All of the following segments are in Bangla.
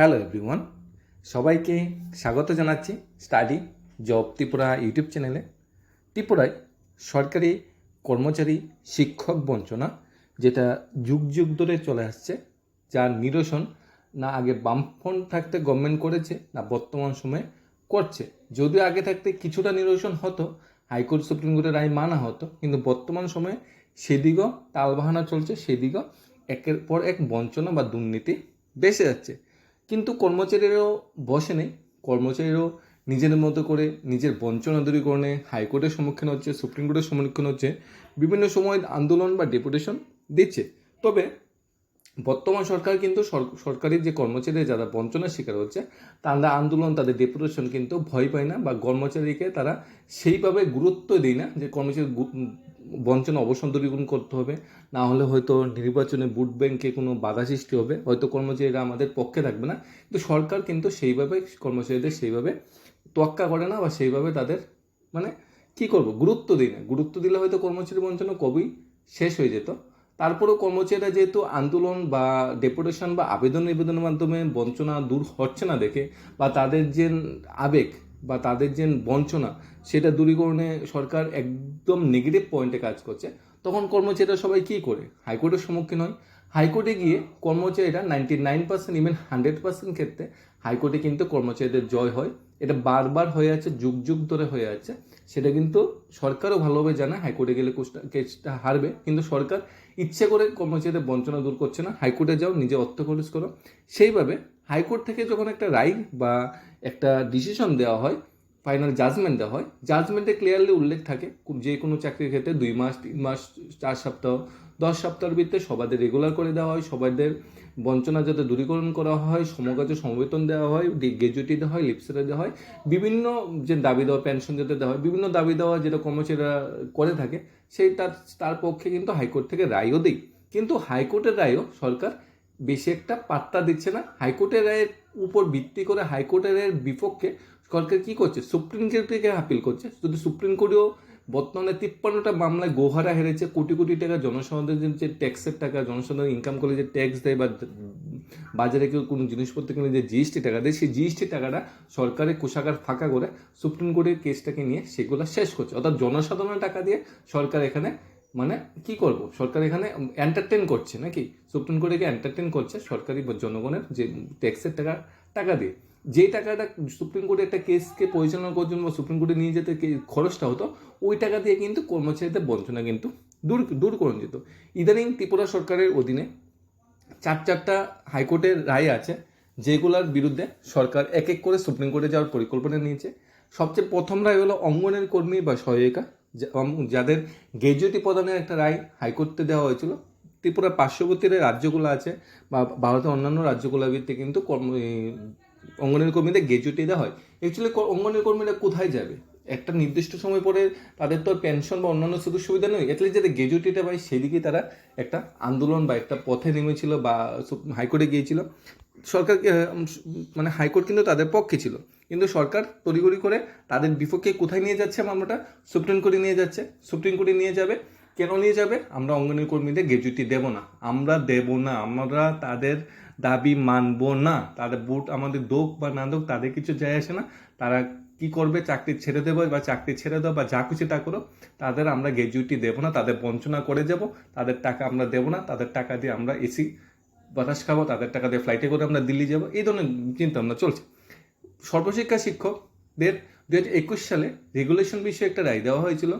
হ্যালো এভরিওয়ান সবাইকে স্বাগত জানাচ্ছি স্টাডি জব ত্রিপুরা ইউটিউব চ্যানেলে ত্রিপুরায় সরকারি কর্মচারী শিক্ষক বঞ্চনা, যেটা যুগ যুগ ধরে চলে আসছে, যার নিরসন না আগে বামফ্রন্ট থাকতে গভর্নমেন্ট করেছে, না বর্তমান সময়ে করছে। যদিও আগে থাকতে কিছুটা নিরসন হতো, হাইকোর্ট, সুপ্রিম কোর্টের রায় মানা হতো, কিন্তু বর্তমান সময়ে সেদিকেও তালবাহানা চলছে, সেদিকেও একের পর এক বঞ্চনা বা দুর্নীতি বেসে যাচ্ছে। কিন্তু কর্মচারীরাও বসে নেই। কর্মচারীরাও নিজেদের মতো করে নিজের বঞ্চনা দূরীকরণে হাইকোর্টের সম্মুখীন হচ্ছে, সুপ্রিম কোর্টের সম্মুখীন হচ্ছে, বিভিন্ন সময় আন্দোলন বা ডেপুটেশন দিচ্ছে। তবে বর্তমান সরকার কিন্তু সর- সরকারি যে কর্মচারী যারা বঞ্চনার শিকার হচ্ছে তাদের আন্দোলন, তাদের ডেপুটেশন কিন্তু ভয় পায় না বা কর্মচারীকে তারা সেইভাবে গুরুত্ব দেয় না যে কর্মচারী বঞ্চনা অবসান দূরীকরণ করতে হবে। না হলে হয়তো নির্বাচনে ভোট ব্যাংকে কোনো বাধা সৃষ্টি হবে। হয়তো কর্মচারীরা আমাদের পক্ষে থাকবে না। কিন্তু সরকার কিন্তু সেইভাবে কর্মচারীদের সেইভাবে তোয়াক্কা করে না বা সেইভাবে তাদের মানে কি করব? গুরুত্ব দিই না। গুরুত্ব দিলে হয়তো কর্মচারী বঞ্চনা কবেই শেষ হয়ে যেত। তারপরেও কর্মচারীরা যেহেতু আন্দোলন বা ডেপুটেশন বা আবেদন নিবেদনের মাধ্যমে বঞ্চনা দূর হচ্ছে না দেখে, বা তাদের যে আবেগ বা তাদের যে বঞ্চনা, সেটা দূরীকরণে সরকার একদম নেগেটিভ পয়েন্টে কাজ করছে, তখন কর্মচারীরা সবাই কী করে? হাইকোর্টের সম্মুখীন হয়। হাইকোর্টে গিয়ে কর্মচারীরা ninety nine percent even hundred percent ক্ষেত্রে হাইকোর্টে কিন্তু কর্মচারীদের জয় হয়। এটা বারবার হয়ে আছে, যুগ যুগ ধরে হয়ে আছে। সেটা কিন্তু সরকারও ভালোভাবে জানে, হাইকোর্টে গেলে কেসটা হারবে। কিন্তু সরকার ইচ্ছে করে কর্মচারীদের বঞ্চনা দূর করছে না। হাইকোর্টে যাও, নিজে অর্থ খরচ করো। সেইভাবে হাইকোর্ট থেকে যখন একটা রায় বা একটা ডিসিশন দেওয়া হয় ফাইনাল জাজমেন্ট দেওয়া হয় জাজমেন্টে ক্লিয়ারলি উল্লেখ থাকে যে কোনো চাকরির ক্ষেত্রে দুই মাস, তিন মাস, চার সপ্তাহ দশ সপ্তাহের ভিতরে সবাদের রেগুলার করে দেওয়া হয়, সবাইদের বঞ্চনা যাতে দূরীকরণ করা হয়, সমকাজে সমবেতন দেওয়া হয় গ্র্যাজুয়েটি দেওয়া হয় লিপসেরা দেওয়া হয়, বিভিন্ন যে দাবি দেওয়া পেনশন যাতে দেওয়া হয়, বিভিন্ন দাবি দেওয়া যেটা কর্মচারীরা করে থাকে, সেই তার তার পক্ষে কিন্তু হাইকোর্ট থেকে রায়ও দেয় কিন্তু হাইকোর্টের রায়ও সরকার বেশি একটা পাত্তা দিচ্ছে না। হাইকোর্টের রায়ের উপর ভিত্তি করে হাইকোর্টের বিপক্ষে সরকার কি করছে? সুপ্রিম কোর্ট থেকে আপিল করছে। যদি সুপ্রিম কোর্টেও বর্তমানে তিপ্পান্নটা মামলায় গোহারা হেরেছে, কোটি কোটি টাকা জনসাধারণের যে ট্যাক্সের টাকা জনসাধারণ ইনকাম করে যে ট্যাক্স দেয় বা বাজারে কেউ কোনো জিনিসপত্র কিনে যে জিএসটি টাকা দেয়, সেই জিএসটি টাকাটা সরকারের কোষাগার ফাঁকা করে সুপ্রিম কোর্টের কেসটাকে নিয়ে সেগুলো শেষ করছে। অর্থাৎ জনসাধারণের টাকা দিয়ে সরকার এখানে মানে কি করব? সরকার এখানে এন্টারটেন করছে নাকি? সুপ্রিম কোর্টকে এন্টারটেন করছে সরকারি জনগণের যে ট্যাক্সের টাকা টাকা দিয়ে। যে টাকাটা সুপ্রিম কোর্টে একটা কেসকে পরিচালনা করার জন্য বা সুপ্রিম কোর্টে নিয়ে যেতে খরচটা হতো, ওই টাকা দিয়ে কিন্তু কর্মচারীদের বঞ্চনা কিন্তু দূর দূর করে যেত ইদানিং ত্রিপুরা সরকারের অধীনে চার চারটা হাইকোর্টের রায় আছে, যেগুলোর বিরুদ্ধে সরকার এক এক করে সুপ্রিম কোর্টে যাওয়ার পরিকল্পনা নিয়েছে। সবচেয়ে প্রথম রায় হলো অঙ্গনের কর্মী বা সহায়িকা যাদের গ্র্যাজুয়েটি প্রদানের একটা রায় হাইকোর্টে দেওয়া হয়েছিল। ত্রিপুরার পার্শ্ববর্তী রাজ্যগুলো আছে বা ভারতের অন্যান্য রাজ্যগুলোর ভিত্তিতে কিন্তু কর্ম অঙ্গনের কর্মীদের গ্র্যাজুয়েটি দেওয়া হয়। অ্যাকচুয়ালি অঙ্গনের কর্মীরা কোথায় যাবে? একটা নির্দিষ্ট সময় পরে তাদের তো পেনশন বা অন্যান্য সুযোগ সুবিধা নেই। অ্যাটলিস্ট যাদের গ্র্যাজুয়েটিটা পায় সেদিকে তারা একটা আন্দোলন বা একটা পথে নেমেছিল বা হাইকোর্টে গিয়েছিল। সরকার মানে হাইকোর্ট কিন্তু তাদের পক্ষে ছিল। কিন্তু সরকার তড়িগড়ি করে তাদের বিপক্ষে কোথায় নিয়ে যাচ্ছে মামলাটা? সুপ্রিম কোর্টে নিয়ে যাচ্ছে। সুপ্রিম কোর্টে নিয়ে যাবে। কেন নিয়ে যাবে? আমরা অঙ্গনের কর্মীদের গ্র্যাজুয়েটি দেব না। আমরা দেব না। আমরা তাদের দাবি মানব না। তাদের বুট আমাদের দোক বা না দোক, তাদের কিছু যায় আসে না। তারা কি করবে, চাকরি ছেড়ে দেবো বা চাকরি ছেড়ে দাও বা যা কিছু তা করো, তাদের আমরা গ্র্যাজুয়েটি দেবো না, তাদের বঞ্চনা করে যাব, তাদের টাকা আমরা দেবো না, তাদের টাকা দিয়ে আমরা এসি বাতাস খাব, তাদের টাকা দিয়ে ফ্লাইটে করে আমরা দিল্লি যাব, এই ধরনের চিন্তা ভাবনা চলছে। সর্বশিক্ষা শিক্ষকদের দু হাজার একুশ সালে রেগুলেশন বিষয়ে একটা রায় দেওয়া হয়েছিল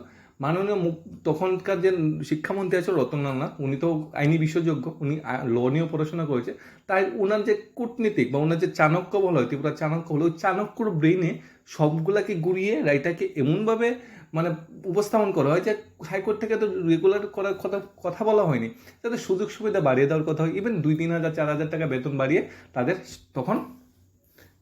মাননীয় মুখ, তখনকার যে শিক্ষামন্ত্রী আছে রতনলাল নাথ, উনি তো আইনি বিশেষজ্ঞ উনি ল নিয়েও পড়াশোনা করেছে। তাই ওনার যে কূটনীতিক বা ওনার যে চাণক্য বলা হয় ত্রিপুরা চাণক্য হলো ওই চাণক্যর ব্রেইনে সবগুলাকে ঘুরিয়ে রায়টাকে এমনভাবে মানে উপস্থাপন করা হয় যে হাইকোর্ট থেকে তো রেগুলার করার কথা কথা বলা হয়নি। যাতে সুযোগ সুবিধা বাড়িয়ে দেওয়ার কথা হয়। ইভেন দুই তিন হাজার, চার হাজার টাকা বেতন বাড়িয়ে তাদের তখন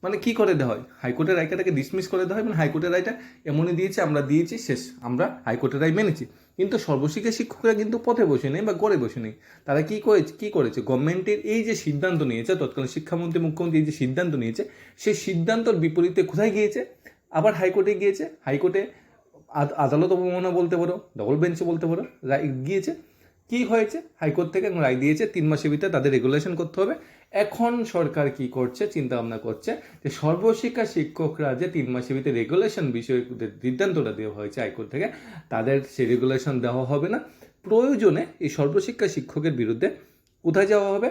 মানে কি করে দেওয়া হয়? হাইকোর্টের রায়টাকে ডিসমিস করে দেওয়া হয় মানে হাইকোর্টের রায়টা এমনই দিয়েছে, আমরা দিয়েছি, শেষ, আমরা হাইকোর্টের রায় মেনেছি। কিন্তু সর্বশিক্ষা শিক্ষকরা কিন্তু পথে বসে নেই বা গড়ে বসে নেই। তারা কি করেছে কি করেছে? গভর্নমেন্টের এই যে সিদ্ধান্ত নিয়েছে, তৎকালীন শিক্ষামন্ত্রী, মুখ্যমন্ত্রী এই যে সিদ্ধান্ত নিয়েছে, সেই সিদ্ধান্তর বিপরীতে কোথায় গিয়েছে? আবার হাইকোর্টে গিয়েছে। হাইকোর্টে আদ- আদালত অবমাননা বলতে পারো ডবল বেঞ্চে বলতে পারো, রায় গিয়েছে। কি হয়েছে? হাইকোর্ট থেকে রায় দিয়েছে, তিন মাসের ভিতরে তাদের রেগুলেশন করতে হবে। এখন সরকার কি করছে চিন্তা ভাবনা করছে যে সর্বশিক্ষা শিক্ষকরা যে তিন মাসের ভিতরে রেগুলেশন বিষয়ে সিদ্ধান্তটা দেওয়া হয়েছে হাইকোর্ট থেকে, তাদের সেই রেগুলেশন দেওয়া হবে না। প্রয়োজনে এই সর্বশিক্ষা শিক্ষকের বিরুদ্ধে কোথায় যাওয়া হবে,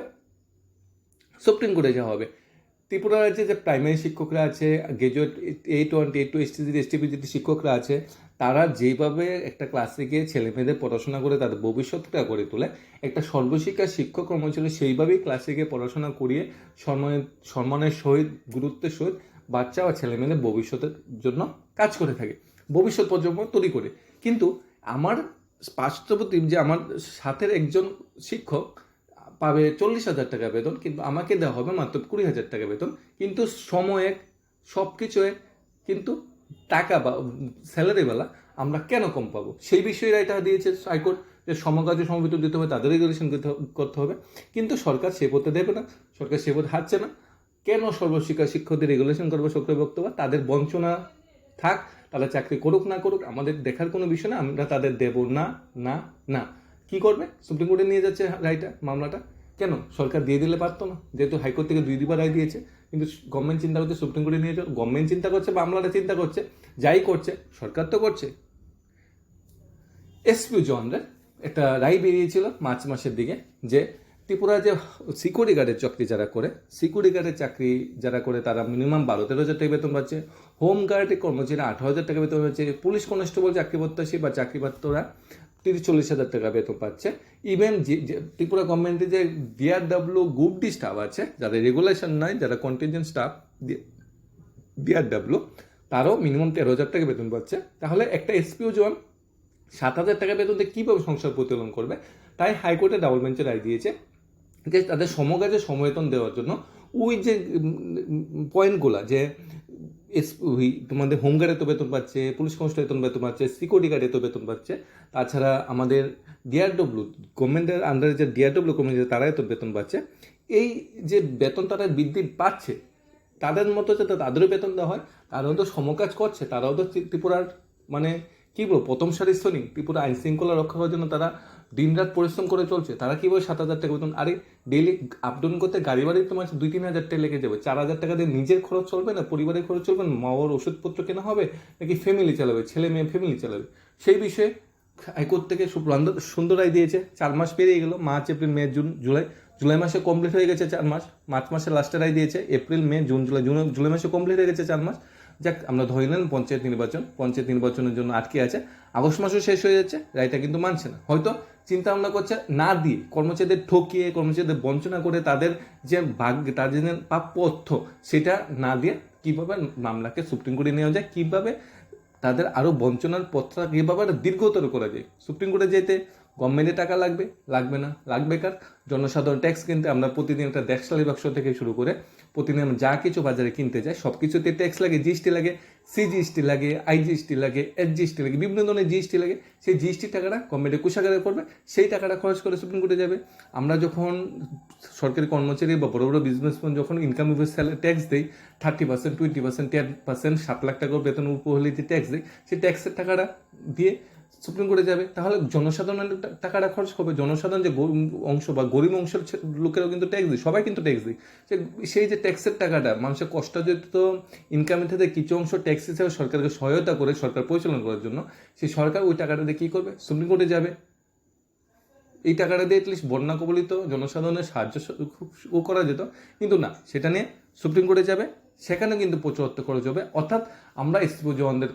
সুপ্রিম কোর্টে যাওয়া হবে। ত্রিপুরা রাজ্যে যে প্রাইমারি শিক্ষকরা আছে graduate eight one eight two ST STP যদি শিক্ষকরা আছে, তারা যেভাবে একটা ক্লাসে গিয়ে ছেলে মেয়েদের পড়াশোনা করে তাদের ভবিষ্যৎটা করে তোলে, একটা সর্বশিক্ষা শিক্ষক কর্মচারী সেইভাবেই ক্লাসে গিয়ে পড়াশোনা করিয়ে সম্মানের সম্মানের সহিত, গুরুত্বের সহিত বাচ্চা বা ছেলে মেয়েদের ভবিষ্যতের জন্য কাজ করে থাকে, ভবিষ্যৎ প্রজন্ম তৈরি করে। কিন্তু আমার বাস্তবতি যে আমার সাথের একজন শিক্ষক পাবে চল্লিশ হাজার টাকা বেতন, কিন্তু আমাকে দেওয়া হবে মাত্র কুড়ি হাজার টাকা বেতন। কিন্তু সময় এক সব কিছু এক, কিন্তু টাকা বা স্যালারিওয়ালা আমরা কেন কম পাবো? সেই বিষয়ে এটা দিয়েছে হাইকোর্ট যে সমকাজে সমবেত দিতে হবে তাদের রেগুলেশন করতে হবে। কিন্তু সরকার সে পথে দেবে না, সরকার সে পথে হাঁটছে না। কেন সর্বশিক্ষা শিক্ষকদের রেগুলেশন করবে সক্রিয় বক্তব্য? তাদের বঞ্চনা থাক, তারা চাকরি করুক না করুক, আমাদের দেখার কোনো বিষয় না, আমরা তাদের দেব না না না। কি করবে? সুপ্রিম কোর্টে নিয়ে যাচ্ছে রায়টা, মামলাটা। কেন? সরকার দিয়ে দিলে পারতো না। যেহেতু হাইকোর্ট থেকে দুই দুবার রায় দিয়েছে, কিন্তু গভর্নমেন্ট চিন্তা করছে সুপ্রিম কোর্টে নিয়ে যাও গভর্নমেন্ট চিন্তা করছে, মামলাটা চিন্তা করছে, যাই করছে, সরকার তো করছে। এসপিউ জনদের একটা রায় বেরিয়েছিল মার্চ মাসের দিকে, যে ত্রিপুরা যে সিকিউরিটি গার্ডের চাকরি যারা করে সিকিউরিটি গার্ডের চাকরি যারা করে, তারা মিনিমাম বারো তেরো হাজার টাকা বেতন পাচ্ছে। হোম গার্ডের কর্মচারী আঠারো হাজার টাকা বেতন পাচ্ছে। পুলিশ কনস্টেবল চাকরি প্রত্যাশী বা চাকরি প্রার্থীরা তিরিশ চল্লিশ হাজার টাকা বেতন পাচ্ছে। ইভেন ত্রিপুরা গভর্নমেন্টে যে ডিআরডাব্লিউ গ্রুপ ডি স্টাফ আছে, যাদের রেগুলেশন নাই, যারা কন্টিনজেন্ট স্টাফ ডিআরডাব্লিউ তারও মিনিমাম তেরো হাজার টাকা বেতন পাচ্ছে। তাহলে একটা এসপিও জন সাত হাজার টাকা বেতন দিয়ে কীভাবে সংসার প্রতিপালন করবে? তাই হাইকোর্টে ডাবল বেঞ্চে রায় দিয়েছে যে তাদের সমকাজে সমবেতন দেওয়ার জন্য ওই যে পয়েন্টগুলা যে এস ওই তোমাদের হোমগার্ডে তো বেতন পাচ্ছে পুলিশ কনস্টেবল বেতন বেতন পাচ্ছে সিকিউরিটি গার্ডে তো বেতন পাচ্ছে। তাছাড়া আমাদের ডিআরডব্লিউ গভর্নমেন্টের আন্ডারে যে ডিআরডব্লিউ কমিটি তারাই তো বেতন পাচ্ছে। এই যে বেতন তারা বৃদ্ধি পাচ্ছে, তাদের মতো যাতে তাদেরও বেতন দেওয়া হয়, তারাও তো সমকাজ করছে, তারাও তো ত্রিপুরার মানে কি বলব, প্রথম সারি শ্রেণি ত্রিপুরা আইন শৃঙ্খলা রক্ষা করার জন্য তারা দিনরাত পরিশ্রম করে চলছে। তারা কীভাবে সাত হাজার টাকা বেতন। আরে ডেলি আপ ডাউন করতে গাড়ি বাড়ি তোমার দুই তিন হাজার টাকা লেগে যাবে। চার হাজার টাকা দিয়ে নিজের খরচ চলবে না? পরিবারের খরচ চলবে না? মা বাবার ওষুধপত্র কেনা হবে? নাকি ফ্যামিলি চালাবে? ছেলে মেয়ে ফ্যামিলি চালাবে? সেই বিষয়ে হাইকোর্ট থেকে সুন্দর রায় দিয়েছে। চার মাস পেরিয়ে গেল। March, April, May, June, July. July মাসে কমপ্লিট হয়ে গেছে চার মাস। মার্চ মাসে লাস্টে রায় দিয়েছে। April, May, June, July. June July মাসে কমপ্লিট হয়ে গেছে চার মাস। যাক, আমরা ধরে নিলাম পঞ্চায়েত নির্বাচন। পঞ্চায়েত নির্বাচনের জন্য আটকে আছে। আগস্ট মাসও শেষ হয়ে যাচ্ছে, রায়টা কিন্তু মানছে না। হয়তো চিন্তা ভাবনা করছে না দিয়ে কর্মচারীদের ঠকিয়ে, কর্মচারীদের বঞ্চনা করে তাদের যে ভাগ্য তাদের প্রাপ্য অর্থ, সেটা না দিয়ে কীভাবে মামলাকে সুপ্রিম কোর্টে নেওয়া যায়, কীভাবে তাদের আরও বঞ্চনার পথটা কীভাবে দীর্ঘতর করা যায়। সুপ্রিম কোর্টে যেতে গভর্নমেন্টের টাকা লাগবে লাগবে না, লাগবে কার? জনসাধারণ ট্যাক্স কিনতে, আমরা প্রতিদিন একটা ট্যাক্সালি বাক্স থেকে শুরু করে প্রতিদিন আমরা যা কিছু বাজারে কিনতে যাই সব কিছুতে ট্যাক্স লাগে, জিএসটি লাগে সি সিজিএসটি লাগে আই আইজিএসটি লাগে এসজিএসটি লাগে, বিভিন্ন ধরনের জিএসটি লাগে, সেই জিএসটি টাকাটা গভর্নমেন্টের কোষাগারে পড়বে, সেই টাকাটা খরচ করে সুপ্রিম কোর্টে যাবে। আমরা যখন সরকারি কর্মচারী বা বড় বড় বিজনেসম্যান যখন ইনকাম ট্যাক্স দেই thirty percent twenty percent ten percent সাত লাখ টাকা বেতন উপর হলে যে ট্যাক্স দেয় সেই ট্যাক্সের টাকাটা দিয়ে সুপ্রিম কোর্টে যাবে, তাহলে জনসাধারণের টাকাটা খরচ করবে। জনসাধারণ যে অংশ বা গরিব অংশের লোকেরাও কিন্তু ট্যাক্স দেয় সবাই কিন্তু ট্যাক্স দেয় সে সেই যে ট্যাক্সের টাকাটা, মানুষের কষ্টার্জিত ইনকামের থেকে কিছু অংশ ট্যাক্স হিসেবে সরকারকে সহায়তা করে, সরকার পরিচালনা করার জন্য, সেই সরকার ওই টাকাটা দিয়ে কী করবে? সুপ্রিম কোর্টে যাবে। এই টাকাটা দিয়ে অ্যাটলিস্ট বন্যা কবলিত জনসাধারণের সাহায্য করা যেত। কিন্তু না, সেটা নিয়ে সুপ্রিম কোর্টে যাবে। সেখানে কিন্তু প্রচুর অর্থ খরচ হবে। অর্থাৎ আমরা এসপি জওয়ানদের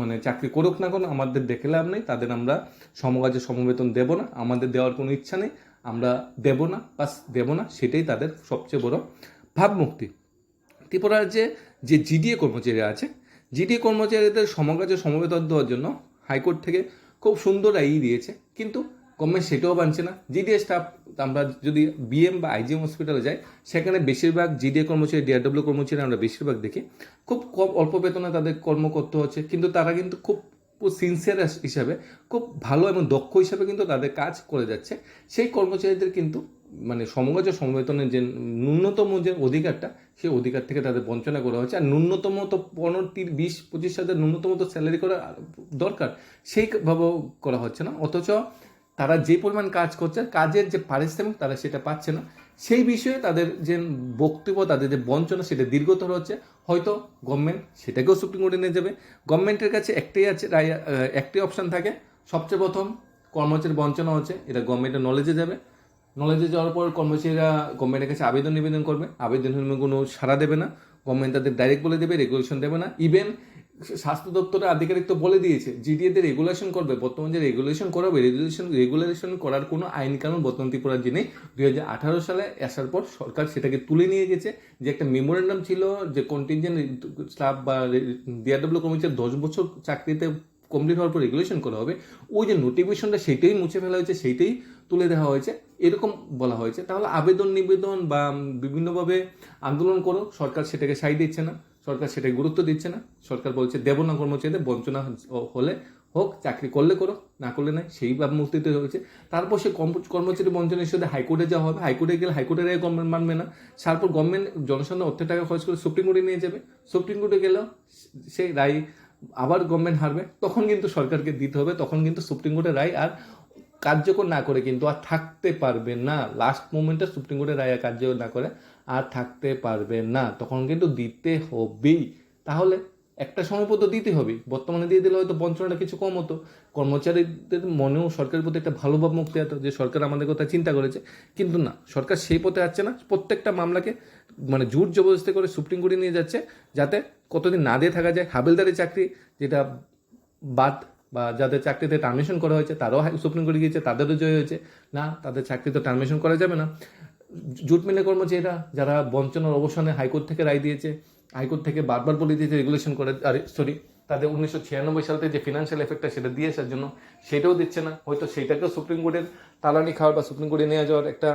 মানে চাকরি করুক না কোনো, আমাদের দেখে লাভ নেই, তাদের আমরা সমকাজে সমবেতন দেব না, আমাদের দেওয়ার কোনো ইচ্ছা নেই, আমরা দেব না, বাস দেব না, সেটাই তাদের সবচেয়ে বড় ভাবমুক্তি। ত্রিপুরা রাজ্যে যে জিডিএ কর্মচারী আছে জিডিএ কর্মচারীদের সমকাজে সমবেতন দেওয়ার জন্য হাইকোর্ট থেকে খুব সুন্দর রায়ই দিয়েছে, কিন্তু গভর্নমেন্ট সেটাও মানছে না। জিডিএ স্টাফ আমরা যদি বিএম বা আইজিএম হসপিটালে যাই, সেখানে বেশিরভাগ জিডিএ কর্মচারী ডিআরডব্লিউ কর্মচারী আমরা বেশিরভাগ দেখি, খুব কম, অল্প বেতনে তাদের কর্ম করতে হচ্ছে, কিন্তু তারা কিন্তু খুব সিনসিয়ার হিসাবে, খুব ভালো এবং দক্ষ হিসাবে কিন্তু তাদের কাজ করে যাচ্ছে। সেই কর্মচারীদের কিন্তু মানে ও সমবেতনের যে ন্যূনতম যে অধিকারটা, সেই অধিকার থেকে তাদের বঞ্চনা করা হচ্ছে। আর ন্যূনতম তো পনেরো তির বিশ, পঁচিশ হাজার ন্যূনতম তো স্যালারি করা দরকার সেইভাবেও করা হচ্ছে না। অথচ তারা যে পরিমাণ কাজ করছে, কাজের যে পারিশ্রমিক তারা সেটা পাচ্ছে না। সেই বিষয়ে তাদের যে বক্তব্য, তাদের যে বঞ্চনা, সেটা দীর্ঘতর হচ্ছে। হয়তো গভর্নমেন্ট সেটাকেও সুপ্রিম কোর্টে নিয়ে যাবে। গভর্নমেন্টের কাছে একটাই আছে একটাই অপশন থাকে। সবচেয়ে প্রথম কর্মচারী বঞ্চনা হচ্ছে। এটা গভর্নমেন্টের নলেজে যাবে। নলেজে যাওয়ার পর কর্মচারীরা গভর্নমেন্টের কাছে আবেদন নিবেদন করবে। আবেদন কোনো সাড়া দেবে না। গভর্নমেন্ট তাদের ডাইরেক্ট বলে দেবে রেগুলেশন দেবে না। ইভেন স্বাস্থ্য দপ্তরের আধিকারিক তো বলে দিয়েছে জিডিএতে রেগুলেশন করবে, বর্তমান যে রেগুলেশন করাবে রেগুলেশন রেগুলেশন করার কোনো আইন কানুন বর্তমান ত্রিপুরার যে নেই দুই হাজার আঠারো সালে আসার পর সরকার সেটাকে তুলে নিয়ে গেছে। যে একটা মেমোরেন্ডাম ছিল যে কন্টিনজেন্ট স্টাফ বা ডিআরডব্লিউ কর্মচারী দশ বছর চাকরিতে কমপ্লিট হওয়ার পর রেগুলেশন করা হবে, ওই যে নোটিফিকেশনটা সেটাই মুছে ফেলা হয়েছে, সেইটাই তুলে দেওয়া হয়েছে। এরকম বলা হয়েছে। তাহলে আবেদন নিবেদন বা বিভিন্নভাবে আন্দোলন করো, সরকার সেটাকে সাই দিচ্ছে না। সরকার সেটাকে গুরুত্ব দিচ্ছে না। সরকার বলছে, দেব না কর্মচারীদের, বঞ্চনা হলে হোক, চাকরি করলে করো, না করলে নাই। সেই ভাবমূর্তিতে হয়েছে। তারপর সে কর্ম- কর্মচারী বঞ্চনের সাথে হাইকোর্টে যাওয়া হবে। হাইকোর্টে গেলে হাইকোর্টের রায় গভর্নমেন্ট মানবে না। তারপর গভর্নমেন্ট জনসাধারণ অর্থের টাকা খরচ করে সুপ্রিম কোর্টে নিয়ে যাবে। সুপ্রিম কোর্টে গেলেও সেই রায় আবার গভর্নমেন্ট হারবে। তখন কিন্তু সরকারকে দিতে হবে। তখন কিন্তু সুপ্রিম কোর্টের রায় আর কার্যকর না করে কিন্তু আর থাকতে পারবে না। লাস্ট মোমেন্টে সুপ্রিম কোর্টের রায় কার্যকর না করে আর থাকতে পারবে না। তখন কিন্তু দিতে হবেই। তাহলে একটা সময় পর্যন্ত দিতে হবে বর্তমানে দিয়ে দিলে হয়তো বঞ্চনাটা কিছু কম হতো। কর্মচারীদের মনেও সরকারের প্রতি একটা ভালো ভাব মুক্তি হতো যে সরকার আমাদের কথা চিন্তা করেছে। কিন্তু না, সরকার সেই পথে আসছে না। প্রত্যেকটা মামলাকে মানে জোর জবরদস্তি করে সুপ্রিম কোর্টে নিয়ে যাচ্ছে যাতে কতদিন না দিয়ে থাকা যায়। হাবেলদারি চাকরি যেটা বাদ বা যাদের চাকরিতে টার্মিনেশন করা হয়েছে, তারাও সুপ্রিম কোর্টে গিয়েছে, তাদেরও জয় হয়েছে। না, তাদের চাকরি তো টার্মিনেশন করা যাবে না। জুট মিলে কর্মচারীরা যারা বঞ্চনার অবসানে হাইকোর্ট থেকে রায় দিয়েছে, হাইকোর্ট থেকে বারবার বলে দিয়েছে রেগুলেশন করে আরে সরি তাদের উনিশশো ছিয়ানব্বই সাল থেকে যে ফিনান্সিয়াল এফেক্টটা সেটা দিয়ে আসার জন্য সেটাও দিচ্ছে না। হয়তো সেটাকেও সুপ্রিম কোর্টের তালানি খাওয়ার বা সুপ্রিম কোর্টে নিয়ে যাওয়ার একটা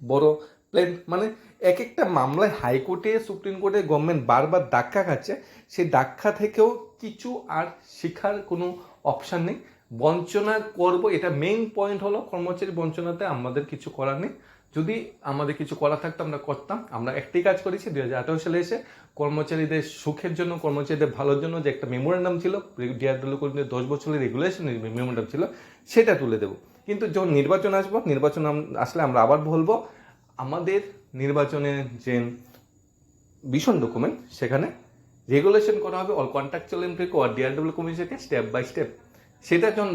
বড় প্ল্যান মানে এক একটা মামলায় হাইকোর্টে, সুপ্রিম কোর্টে গভর্নমেন্ট বারবার ধাক্কা খাচ্ছে। সেই ধাক্কা থেকেও কিছু আর শিখার কোনো অপশান নেই। বঞ্চনা করব, এটা মেইন পয়েন্ট হলো কর্মচারী বঞ্চনাতে আমাদের কিছু করার নেই। যদি আমাদের কিছু করা থাকতো, আমরা করতাম। আমরা একটি কাজ করেছি, দুই হাজার আঠারো সালে এসে কর্মচারীদের সুখের জন্য, কর্মচারীদের ভালোর জন্য যে একটা মেমোরেন্ডাম ছিল ডিআরডব্লিউ কর্মীদের দশ বছরের রেগুলেশন মেমোরেন্ডাম ছিল, সেটা তুলে দেবো। কিন্তু যখন নির্বাচন আসব, নির্বাচন আসলে আমরা আবার বলব, আমাদের নির্বাচনের যে ভীষণ ডকুমেন্ট সেখানে রেগুলেশন করা হবে অল কন্ট্রাকচুয়াল এমপ্লয়কে আর ডিআরডব্লিউ কমিশনকে স্টেপ বাই স্টেপ সেটা যখন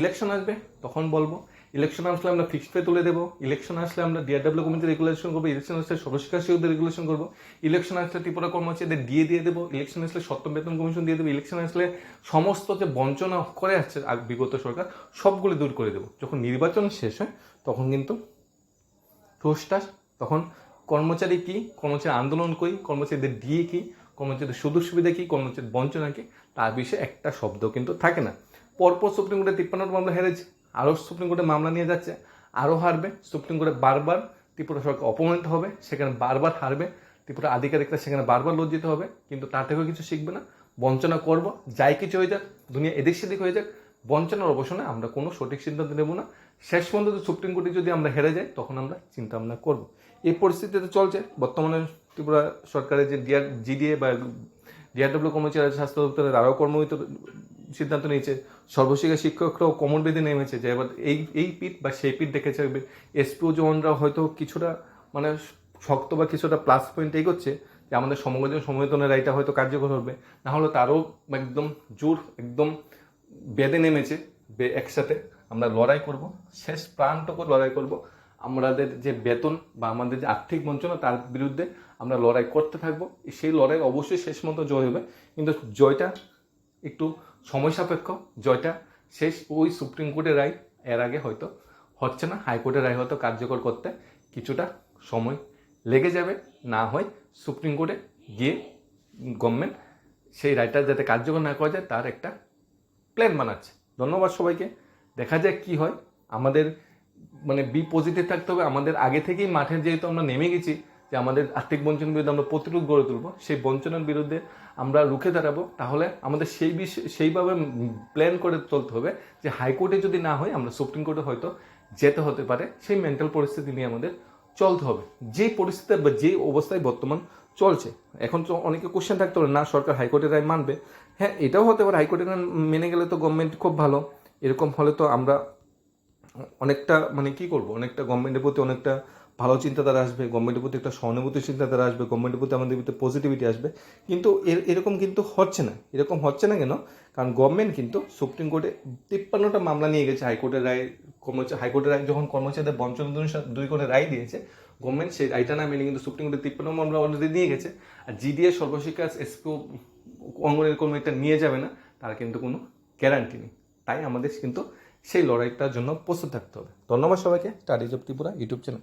ইলেকশন আসবে, তখন বলব ইলেকশন আসলে আমরা ফিক্সড পে তুলে দেবো ইলেকশন আসলে আমরা ডিআরডব্লিউ কমিটি রেগুলেশন করব ইলেকশন আসলে সর্বশিক্ষা শিশুদের রেগুলেশন করব ইলেকশন আসলে ত্রিপুরা কর্মচারীদের দিয়ে দিয়ে দেবো ইলেকশন আসলে সপ্তম বেতন কমিশন দিয়ে দেবো ইলেকশন আসলে সমস্ত যে বঞ্চনা করে আসছে বিগত সরকার, সবগুলো দূর করে দেবো। যখন নির্বাচন শেষ হয়, তখন কিন্তু ঠোসটা তখন কর্মচারী কি? কর্মচারী আন্দোলন করি, কর্মচারীদের দিয়ে কি? কর্মচারীদের সুযোগ সুবিধা কি? কর্মচারীর বঞ্চনা কি? তার বিষয়ে একটা শব্দ কিন্তু থাকে না। পরপর সুপ্রিম কোর্টে তিপ্পান্নটা মামলা হেরেছে। আরও সুপ্রিম কোর্টে মামলা নিয়ে যাচ্ছে। আরও হারবে। সুপ্রিম কোর্টে বারবার ত্রিপুরা সরকার অপমানিত হবে। সেখানে বারবার হারবে। ত্রিপুরা আধিকারিকরা সেখানে বারবার লজ্জিত হবে। কিন্তু তার থেকেও কিছু শিখবে না। বঞ্চনা করব। যাই কিছু হয়ে যাক, দুনিয়া এদিক সেদিক হয়ে যাক। বঞ্চনার অবসানে আমরা কোনো সঠিক সিদ্ধান্ত নেব না। শেষ পর্যন্ত সুপ্রিম কোর্টে যদি আমরা হেরে যাই, তখন আমরা চিন্তা ভাবনা করব। এই পরিস্থিতিতে চলছে। বর্তমানে ত্রিপুরা সরকারের যে ডিআর জিডিএ বা ডিআরডব্লিউ কর্মচারী স্বাস্থ্য দপ্তরের আরও কর্মহিত সিদ্ধান্ত নিয়েছে। সর্বশিক্ষা শিক্ষকরাও কোমর বেঁধে নেমেছে যে এবার এই এই পিঠ বা সেই পিঠ দেখে চাইবে এসপিও জওয়ানরা হয়তো কিছুটা মানে শক্ত বা কিছুটা প্লাস পয়েন্ট এগোচ্ছে যে আমাদের সমগ্র সমবেতনের রায়টা হয়তো কার্যকর হবে না হলে তারও একদম জোর, একদম বেঁধে নেমেছে। একসাথে আমরা লড়াই করব, শেষ প্রাণটুকু লড়াই করব। আমাদের যে বেতন বা আমাদের যে আর্থিক বঞ্চনা তার বিরুদ্ধে আমরা লড়াই করতে থাকব। সেই লড়াই অবশ্যই শেষ মতো জয় হবে। কিন্তু জয়টা একটু সময় সাপেক্ষ, জয়টা শেষ। ওই সুপ্রিম কোর্টের রায় এর আগে হয়তো হচ্ছে না। হাইকোর্টের রায় হয়তো কার্যকর করতে কিছুটা সময় লেগে যাবে। না হয় সুপ্রিম কোর্টে গিয়ে গভর্নমেন্ট সেই রায়টা যাতে কার্যকর না করা যায়, তার একটা প্ল্যান বানাচ্ছে। ধন্যবাদ সবাইকে। দেখা যাক কি হয়। আমাদের মানে বি পজিটিভ থাকতে হবে। আমাদের আগে থেকেই মাঠে যেহেতু আমরা নেমে গেছি, যে আমাদের আর্থিক বঞ্চনের বিরুদ্ধে আমরা প্রতিরোধ গড়ে তুলবো, সেই বঞ্চনার বিরুদ্ধে আমরা রুখে দাঁড়াবো। তাহলে আমাদের সেই বিষয় সেইভাবে প্ল্যান করে চলতে হবে যে হাইকোর্টে যদি না হয়, আমরা সুপ্রিম কোর্টে হয়তো যেতে হতে পারে। সেই মেন্টাল পরিস্থিতি নিয়ে আমাদের চলতে হবে। যে পরিস্থিতি বা যে অবস্থায় বর্তমান চলছে, এখন তো অনেকে কোশ্চেন থাকতে পারে, না, সরকার হাইকোর্টের রায় মানবে। হ্যাঁ এটাও হতে পারে। হাইকোর্টের মেনে গেলে তো গভর্নমেন্ট খুব ভালো। এরকম হলে তো আমরা অনেকটা মানে কি করব? অনেকটা গভর্নমেন্টের প্রতি অনেকটা ভালো চিন্তাধারা আসবে গভর্নমেন্টের প্রতি একটা সহানুভূতি চিন্তাধারা আসবে গভর্নমেন্টের প্রতি আমাদের ভিতরে পজিটিভিটি আসবে। কিন্তু এর, এরকম কিন্তু হচ্ছে না। এরকম হচ্ছে না কেন? কারণ গভর্নমেন্ট কিন্তু সুপ্রিম কোর্টে তিপ্পান্নটা মামলা নিয়ে গেছে, হাইকোর্টের রায় কর্মচারী হাইকোর্টের রায়, যখন কর্মচারীদের বঞ্চনা দুই করে রায় দিয়েছে গভর্নমেন্ট সেই রায়টা না মেনে কিন্তু সুপ্রিম কোর্টে তিপ্পান্ন মামলা অলরেডি দিয়ে গেছে। আর জিডিএ সর্বশিক্ষা এসপিও অঙ্গনের কোনো এটা নিয়ে যাবে না, তার কিন্তু কোনো গ্যারান্টি নেই। তাই আমাদের কিন্তু সেই লড়াইটার জন্য প্রস্তুত থাকতে হবে। ধন্যবাদ সবাইকে। Studies of Tripura YouTube channel.